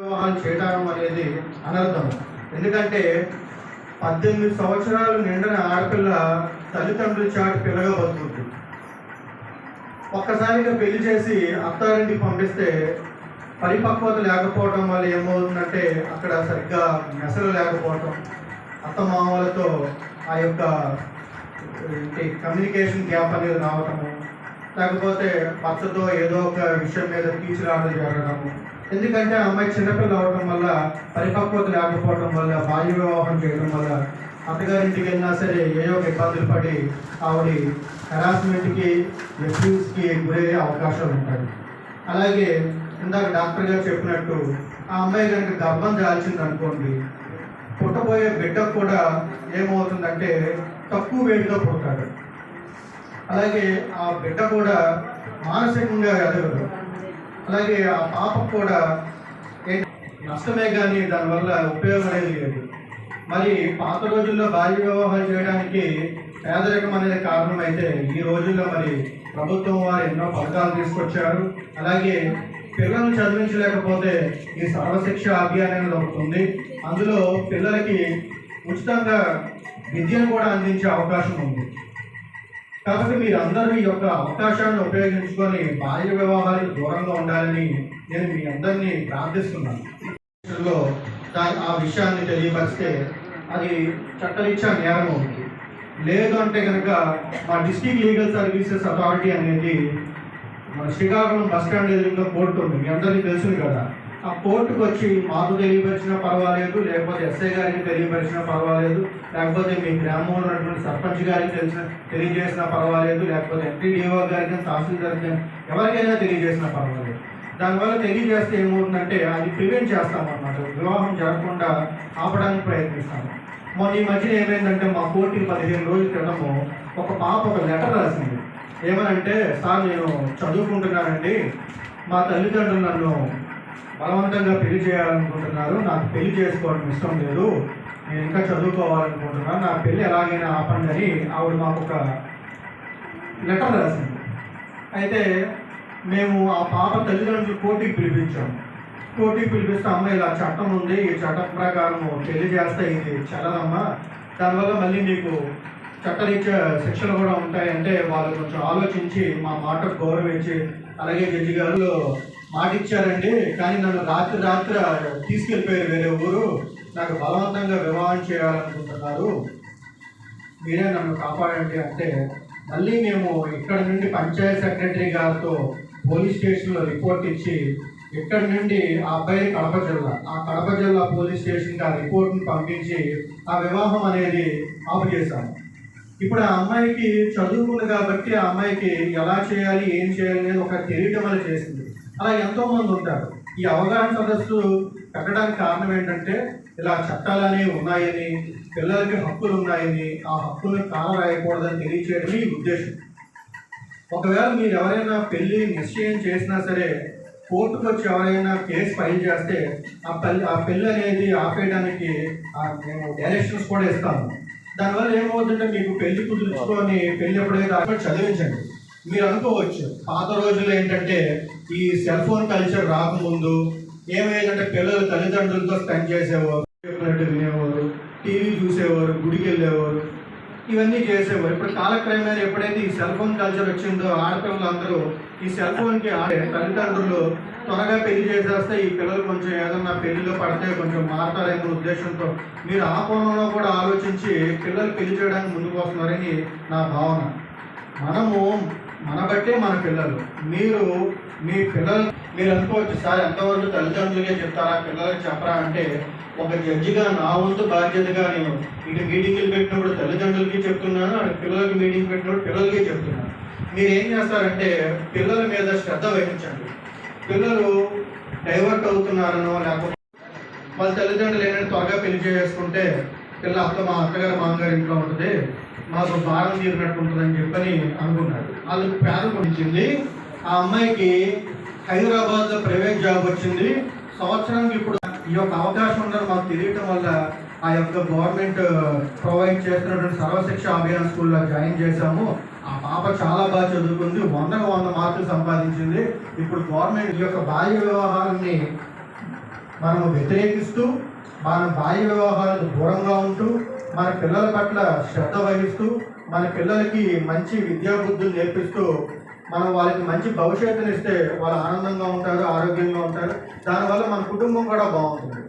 వివాహాలు చేయడం అనేది అనర్థం. ఎందుకంటే పద్దెనిమిది సంవత్సరాలు నిండిన ఆడపిల్ల తల్లిదండ్రుల చాటు పిల్లగా బతుకుతుంది. ఒక్కసారిగా పెళ్ళి చేసి అత్తారింటికి పంపిస్తే పరిపక్వత లేకపోవడం వల్ల ఏమవుతుందంటే అక్కడ సరిగ్గా మెసలు లేకపోవటం అత్తమామలతో ఆ యొక్క కమ్యూనికేషన్ గ్యాప్ అనేది రావటము లేకపోతే భర్తతో ఏదో ఒక విషయం మీద తీసుకురావడం జరగడము ఎందుకంటే ఆ అమ్మాయి చిన్నపిల్ల అవడం వల్ల పరిపక్వత లేకపోవడం వల్ల బాల్య వివాహం చేయడం వల్ల అత్తగారింటికి వెళ్ళినా సరే ఏదో ఒక ఇబ్బందులు పడి ఆవిడ హెరాస్మెంట్కి ఎఫ్యూస్కి గురయ్యే అవకాశాలు ఉంటాయి. అలాగే ఇందాక డాక్టర్ గారు చెప్పినట్టు ఆ అమ్మాయి కనుక గర్భం దాల్చింది అనుకోండి పుట్టబోయే బిడ్డకు కూడా ఏమవుతుందంటే తక్కువ వేడిగా పుడతాడు. అలాగే ఆ బిడ్డ కూడా మానసికంగా ఎదగదు. అలాగే ఆ పాపకు కూడా ఏ- నష్టమే కానీ దానివల్ల ఉపయోగం అనేది లేదు. మరి పాత రోజుల్లో బాల్య వివాహాలు చేయడానికి పేదరికం అనేది కారణమైతే ఈ రోజుల్లో మరి ప్రభుత్వం వారు ఎన్నో పథకాలు తీసుకొచ్చారు. అలాగే పిల్లల్ని చదివించలేకపోతే ఈ సర్వశిక్ష అభియాన్ అనేది ఒకటి అందులో పిల్లలకి ఉచితంగా విద్యను కూడా అందించే అవకాశం ఉంది. కాబట్టి మీరు అందరూ ఈ యొక్క అవకాశాన్ని ఉపయోగించుకొని బాల్య వివాహాలకు దూరంగా ఉండాలని నేను మీ అందరినీ ప్రార్థిస్తున్నాను. ఆ విషయాన్ని తెలియపరిస్తే అది చట్టరీత్యా నేరం అవుతుంది. లేదు అంటే కనుక మా డిస్టిక్ లీగల్ సర్వీసెస్ అథారిటీ అనేది మన శ్రీకాకుళం బస్ స్టాండ్ ఎదురుగా కోర్టు ఉంది మీ అందరికీ తెలుసు కదా. ఆ కోర్టుకు వచ్చి మాకు తెలియపరిచినా పర్వాలేదు లేకపోతే ఎస్ఐ గారికి తెలియపరిచినా పర్వాలేదు లేకపోతే మీ గ్రామంలో ఉన్నటువంటి సర్పంచ్ గారికి తెలిసిన తెలియజేసినా పర్వాలేదు లేకపోతే ఎంపీడీఓ గారికి తహసీల్దార్ కానీ ఎవరికైనా తెలియజేసినా పర్వాలేదు. దానివల్ల తెలియజేస్తే ఏమవుతుందంటే అది ప్రివెంట్ చేస్తామన్నమాట. వివాహం జరగకుండా ఆపడానికి ప్రయత్నిస్తాము. మొన్న ఈ మధ్యన ఏమైందంటే మా కోర్టుకి పదిహేను రోజుల క్రితము ఒక పాప ఒక లెటర్ రాసింది. ఏమనంటే సార్ నేను చదువుకుంటున్నానండి. మా తల్లిదండ్రులు నన్ను బలవంతంగా పెళ్ళి చేయాలనుకుంటున్నారు. నాకు పెళ్ళి చేసుకోవడం ఇష్టం లేదు. నేను ఇంకా చదువుకోవాలనుకుంటున్నాను. నా పెళ్ళి ఎలాగైనా ఆపండి అని ఆవిడ మాకు ఒక లెటర్ రాసింది. అయితే మేము ఆ పాప తల్లిదండ్రులు కోర్టుకి పిలిపించాము కోర్టుకి పిలిపిస్తే అమ్మ ఇలా చట్టం ఉంది. ఈ చట్టం ప్రకారం పెళ్ళి చేస్తే ఇది చల్లదమ్మా. దానివల్ల మళ్ళీ మీకు చట్టరీత్యా శిక్షలు కూడా ఉంటాయంటే వాళ్ళు కొంచెం ఆలోచించి మా మాటకు గౌరవించి అలాగే జడ్జి గారు మాట ఇచ్చారండి కానీ నన్ను రాత్రి రాత్రి తీసుకెళ్ళిపోయారు వేరే ఊరు. నాకు బలవంతంగా వివాహం చేయాలనుకుంటున్నారు. మీరే నన్ను కాపాడండి అంటే మళ్ళీ మేము ఇక్కడ నుండి పంచాయత్ సెక్రటరీ గారితో పోలీస్ స్టేషన్లో రిపోర్ట్ ఇచ్చి ఇక్కడ నుండి ఆ అబ్బాయి కడప జిల్లా ఆ కడప జిల్లా పోలీస్ స్టేషన్కి ఆ రిపోర్ట్ని పంపించి ఆ వివాహం అనేది ఆపు చేశాము ఇప్పుడు ఆ అమ్మాయికి చదువుకుంది కాబట్టి ఆ అమ్మాయికి ఎలా చేయాలి ఏం చేయాలి అనేది ఒక తెలియటం వల్ల చేసింది అలా ఎంతో మంది ఉంటారు. ఈ అవగాహన సదస్సు పెట్టడానికి కారణం ఏంటంటే ఇలా చట్టాలు అనేవి ఉన్నాయని పిల్లలకి హక్కులు ఉన్నాయని ఆ హక్కులను కాలరాయకూడదని తెలియచేయడమే ఈ ఉద్దేశం. ఒకవేళ మీరు ఎవరైనా పెళ్ళి నిశ్చయం చేసినా సరే కోర్టుకు వచ్చి ఎవరైనా కేసు ఫైల్ చేస్తే ఆ పెళ్ళి ఆ పెళ్ళి అనేది ఆపేయడానికి మేము డైరెక్షన్స్ కూడా ఇస్తాము. దానివల్ల ఏమవుతుందంటే మీకు పెళ్ళి కుదుర్చుకొని పెళ్ళి ఎప్పుడైతే అక్కడ చదివించండి. మీరు అనుకోవచ్చు పాత రోజుల్లో ఏంటంటే ఈ సెల్ ఫోన్ కల్చర్ రాకముందు ఏమయ్యేదంటే పిల్లలు తల్లిదండ్రులతో స్పెండ్ చేసేవారు వినేవారు టీవీ చూసేవారు గుడికి వెళ్ళేవారు ఇవన్నీ చేసేవారు. ఇప్పుడు కాలక్రమేణ ఎప్పుడైతే ఈ సెల్ ఫోన్ కల్చర్ వచ్చిందో ఆడపిల్లలు అందరూ ఈ సెల్ ఫోన్కి ఆడే తల్లిదండ్రులు త్వరగా పెళ్ళి చేసేస్తే ఈ పిల్లలు కొంచెం ఏదన్నా పెళ్ళిలో పడితే కొంచెం మారతారనే ఉద్దేశంతో మీరు ఆ కోణంలో కూడా ఆలోచించి పిల్లలు పెళ్ళి చేయడానికి ముందుకు వస్తున్నారని నా భావన. మనము మన బట్టే మన పిల్లలు. మీరు మీ పిల్లలు మీరు అనుకోవచ్చు సార్ ఎంతవరకు తల్లిదండ్రులకే చెప్తారా? పిల్లలకి చెప్పరా? అంటే ఒక జడ్జిగా నా వంతు బాధ్యతగా నేను ఇటు మీటింగ్లు పెట్టినప్పుడు తల్లిదండ్రులకి చెప్తున్నాను అటు పిల్లలకి మీటింగ్ పెట్టినప్పుడు పిల్లలకి చెప్తున్నాను. మీరు ఏం చేస్తారంటే పిల్లల మీద శ్రద్ధ వహించండి. పిల్లలు డైవర్ట్ అవుతున్నారనో లేకపోతే వాళ్ళ తల్లిదండ్రులు ఏంటంటే త్వరగా పెళ్ళి చేసుకుంటే పిల్ల అత్త మా అత్తగారు మామగారు ఇంట్లో ఉంటుంది మాకు భారం తీరినట్టు ఉంటుందని చెప్పని అనుకున్నాడు వాళ్ళకి పేద పొందించింది ఆ అమ్మాయికి హైదరాబాద్లో ప్రైవేట్ జాబ్ వచ్చింది. సంవత్సరానికి ఇప్పుడు ఈ యొక్క అవకాశం ఉందని మాకు తెలియటం వల్ల ఆ యొక్క గవర్నమెంట్ ప్రొవైడ్ చేస్తున్నటువంటి సర్వశిక్ష అభియాన్ స్కూల్లో జాయిన్ చేశాము. ఆ పాప చాలా బాగా చదువుకుంది. వందకు వంద మార్కులు సంపాదించింది. ఇప్పుడు గవర్నమెంట్ ఈ యొక్క బాల్య వివాహాన్ని మనం వ్యతిరేకిస్తూ మన బాల్య వివాహాలకు దూరంగా ఉంటూ మన పిల్లల పట్ల శ్రద్ధ వహిస్తూ మన పిల్లలకి మంచి విద్యా బుద్ధులు నేర్పిస్తూ మనం వాళ్ళకి మంచి భవిష్యత్తుని ఇస్తే వాళ్ళు ఆనందంగా ఉంటారు ఆరోగ్యంగా ఉంటారు. దానివల్ల మన కుటుంబం కూడా బాగుంటుంది.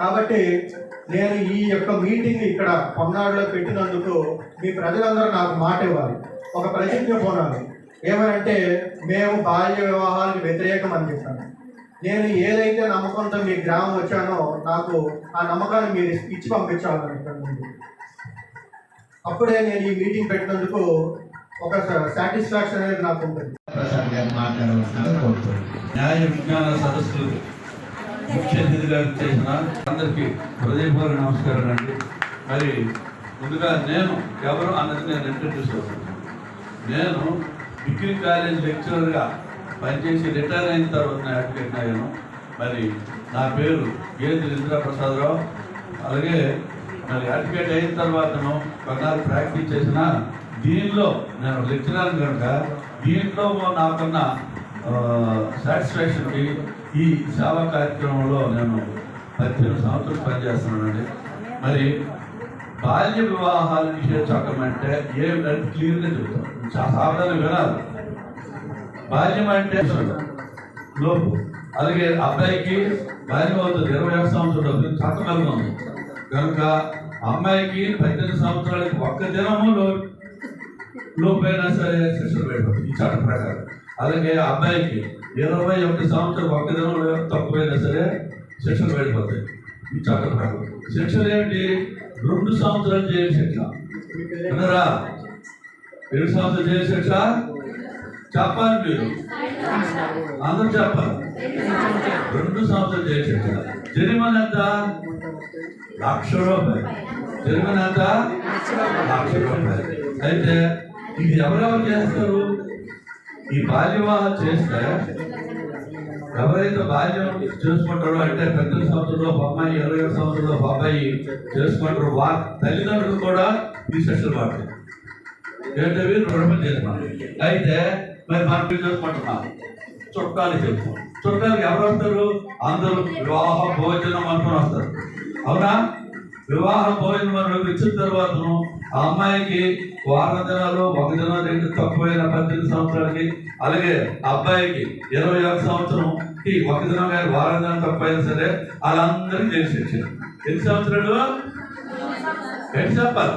కాబట్టి నేను ఈ యొక్క మీటింగ్ ఇక్కడ పొన్నాడులో పెట్టినందుకు మీ ప్రజలందరూ నాకు మాట ఇవ్వాలి. ఒక ప్రతిజ్ఞ పోనాలి ఏమనంటే మేము బాల్య వివాహాలకు వ్యతిరేకం అని చెప్పాను. నేను ఏదైతే నమ్మకంతో మీ గ్రామం వచ్చానో నాకు ఆ నమ్మకాన్ని మీరు ఇచ్చి పంపించాలని అప్పుడే నేను ఈ మీటింగ్ పెట్టినందుకు ఒక సాటిస్ఫాక్షన్ అనేది నాకు ఉంటుంది. ప్రసాద్ గారు మాట్లాడవలసిందిగా కోరుతున్నాను న్యాయ విజ్ఞాన సదస్సు ముఖ్య అతిథిగా చేసిన అందరికీ హృదయపూర్వక నమస్కారం అండి. మరి ముందుగా నేను ఎవరు అన్నది నేను ఇంట్రడ్యూస్ నేను డిగ్రీ కాలేజ్ లెక్చరర్గా పనిచేసి రిటైర్ అయిన తర్వాత నేను అడ్వకేట్ అయ్యాను. మరి నా పేరు గేదె ఇంద్రప్రసాదరావు. అలాగే మరి అడ్వకేట్ అయిన తర్వాతను కొన్నాళ్ళు ప్రాక్టీస్ చేసిన దీనిలో నేను లెక్చరర్ కనుక దీంట్లో నాకున్న సాటిస్ఫాక్షన్కి ఈ సేవా కార్యక్రమంలో నేను పద్దెనిమిది సంవత్సరాలు పనిచేస్తున్నానండి. మరి బాల్య వివాహాల విషయ చట్టం అంటే ఏమిటంటే క్లియర్గా చెప్తాం చాలా సావధానం వినాలి. బాల్యం అంటే లోపు. అలాగే అబ్బాయికి బాల్యం అవుతుంది ఇరవై ఒక సంవత్సరాలు చట్టం వెళ్తుంది కనుక అమ్మాయికి పద్దెనిమిది సంవత్సరాలకి ఒక్క దినము లోపు. లోపైనా సరే శిక్షణ పెట్టవచ్చు ఈ చట్టం ప్రకారం. అలాగే అబ్బాయికి ఇరవై ఒకటి సంవత్సరం ఒక్క దినంలో తక్కువైనా సరే శిక్షణ వెళ్ళిపోతాయి. ఈ చట్టం ప్రకారం. శిక్షణ ఏమిటి? రెండు సంవత్సరాలు జైలు శిక్ష. వినరా రెండు సంవత్సరాలు జైలు శిక్ష? చెప్పాలి మీరు. అందరూ చెప్పాలి. రెండు సంవత్సరాలు జైలు శిక్ష. జరిమానా ఎంత? లక్ష రూపాయలు జరిమానా ఎంత లక్ష రూపాయలు అయితే ఇది ఎవరెవరు చేస్తారు? ఈ బాల్యవాహ చేస్తే ఎవరైతే బాల్యం చేసుకుంటారో అంటే పెద్ద సంవత్సరంలో అమ్మాయి ఇరవై సంవత్సరంలో అబ్బాయి చేసుకుంటారో వా తల్లిదండ్రులు కూడా ఈ సెక్షన్లు వాడతారు ఏంటవి రుణపడి అయితే మరి మనం చేసుకుంటున్నాం? చుట్టాలు చేసుకుంటాం. చుట్టాలకు ఎవరు వస్తారు? అందరూ వివాహ భోజనం అంటూ వస్తారు. అవునా? వివాహ భోజనం అని ఇచ్చిన తర్వాత ఆ అమ్మాయికి వారం దినాలు ఒక దినం రెండు తక్కువైన పద్దెనిమిది సంవత్సరాలకి అలాగే అబ్బాయికి ఇరవై ఒక సంవత్సరం ఒక దినం కానీ వారం దినం తక్కువైనా సరే వాళ్ళందరికీ తెలిసి వచ్చారు ఎన్ని సంవత్సరాలు? ఎన్ని చెప్పాలి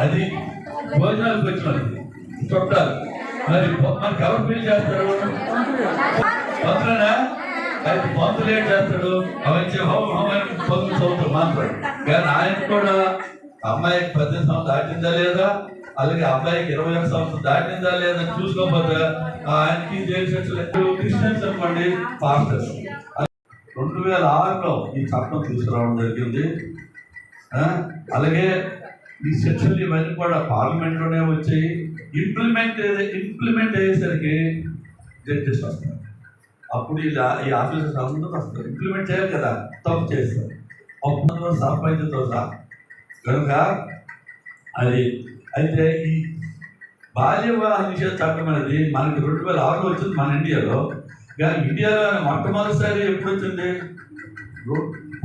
అది భోజనాలకు వచ్చిన చుట్టాలు మరి మనకి ఎవరు పెళ్ళి చేస్తారు? పంతులనా అయితే పంతులు ఏం చేస్తాడు అవన్నీ హోమ పంతులు చదువుతాడు మాత్రం. కానీ ఆయన కూడా అమ్మాయికి పద్దెనిమిది సంవత్సరం దాటిందా లేదా? అలాగే అబ్బాయికి ఇరవై ఒక సంవత్సరం దాటిందా లేదా చూసుకోకపోతే ఆయనకి క్రిస్టియన్స్ అనుకోండి పాస్టర్స్. రెండు వేల ఆరులో ఈ చట్టం తీసుకురావడం జరిగింది. అలాగే ఈ చర్చలు ఇవన్నీ కూడా పార్లమెంట్లోనే వచ్చాయి. ఇంప్లిమెంట్ ఇంప్లిమెంట్ అయ్యేసరికి జడ్జెస్ వస్తారు. అప్పుడు ఇలా ఈ ఆఫీసర్స్ అందరూ వస్తారు ఇంప్లిమెంట్ చేయాలి కదా. తప్పు చేస్తారు అప్పుడు సంపాదించతో కనుక అది అయితే ఈ బాల్య వివాహ నిషేధ చట్టం అనేది మనకి రెండు వేల ఆరులో వచ్చింది మన ఇండియాలో. కానీ ఇండియాలో మొట్టమొదటిసారి ఎప్పుడు వచ్చింది?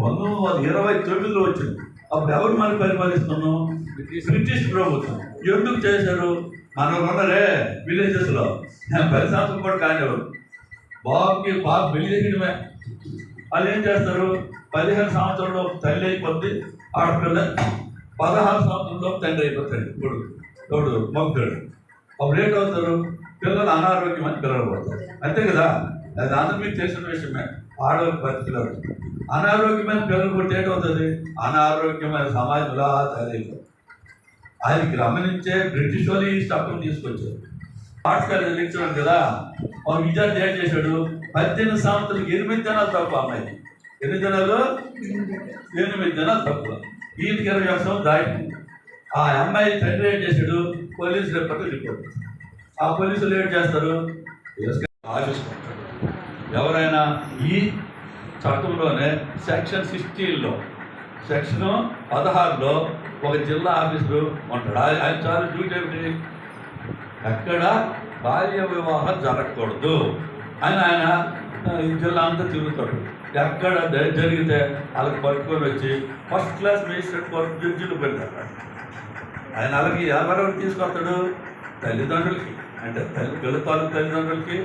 పంతొమ్మిది వందల ఇరవై తొమ్మిదిలో వచ్చింది. అప్పుడు ఎవరు మనం పరిపాలిస్తున్నాం బ్రిటిష్ ప్రభుత్వం. ఎందుకు చేశారు? మనం ఉన్నారే విలేజెస్లో. పది సంవత్సరం కూడా కానివ్వరు బాబుకి బాబు పెళ్ళి దగ్గరమే వాళ్ళు ఏం చేస్తారు? పదిహేను సంవత్సరంలో తల్లి అయిపోద్ది ఆడపిల్ల పదహారు సంవత్సరంలో తండ్రి అయిపోతాడు. ఇప్పుడు తోడు మొగ్గుడు అప్పుడు ఏంటవుతారు పిల్లలు అనారోగ్యమైన పిల్లలు పడతారు. అంతే కదా? అది అందరూ మీకు తెలిసిన విషయమే. ఆడవాళ్ళకి బతికిలారు అనారోగ్యమైన పిల్లలు పుట్టి ఏంటవుతుంది అనారోగ్యమైన సమాజంలో తల్లి ఆయన గమనించే బ్రిటిష్ వాళ్ళు ఈ చట్టం తీసుకొచ్చారు. ఆర్ట్స్ కాలేజ్ లెక్చరర్ కదా? ఒక విజయాన్ని తయారు చేశాడు? పద్దెనిమిది సంవత్సరాలు ఎనిమిది జనాలు తక్కువ అమ్మాయి ఎన్ని జనాలు? ఎనిమిది జనాలు తక్కువ ఈయనకి ఇరవై ఒక సంవత్సరం దాటింది. ఆ అమ్మాయి తండ్రి ఏం చేశాడు? Police report report. ఆ పోలీసులు ఏం చేస్తారు? ఆలోచుకుంటారు ఎవరైనా ఈ చట్టంలోనే సెక్షన్ సిక్స్టీన్లో సెక్షన్ పదహారులో ఒక జిల్లా ఆఫీసులు ఉంటాడు. ఆయన చాలా డ్యూటీ ఏమిటి? ఎక్కడ బాల్య వివాహం జరగకూడదు అని ఆయన ఆ, ఈ జిల్లా అంతా తిరుగుతాడు. ఎక్కడ జరిగితే వాళ్ళకి పట్టుకొని వచ్చి ఫస్ట్ క్లాస్ మేజిస్ట్రేట్ కోర్టు జడ్జిలు పెడతాడు ఆయన అలాగే ఎవరెవరు తీసుకొస్తాడు? తల్లిదండ్రులకి. అంటే తల్లి పిల్లతాలు తల్లిదండ్రులకి.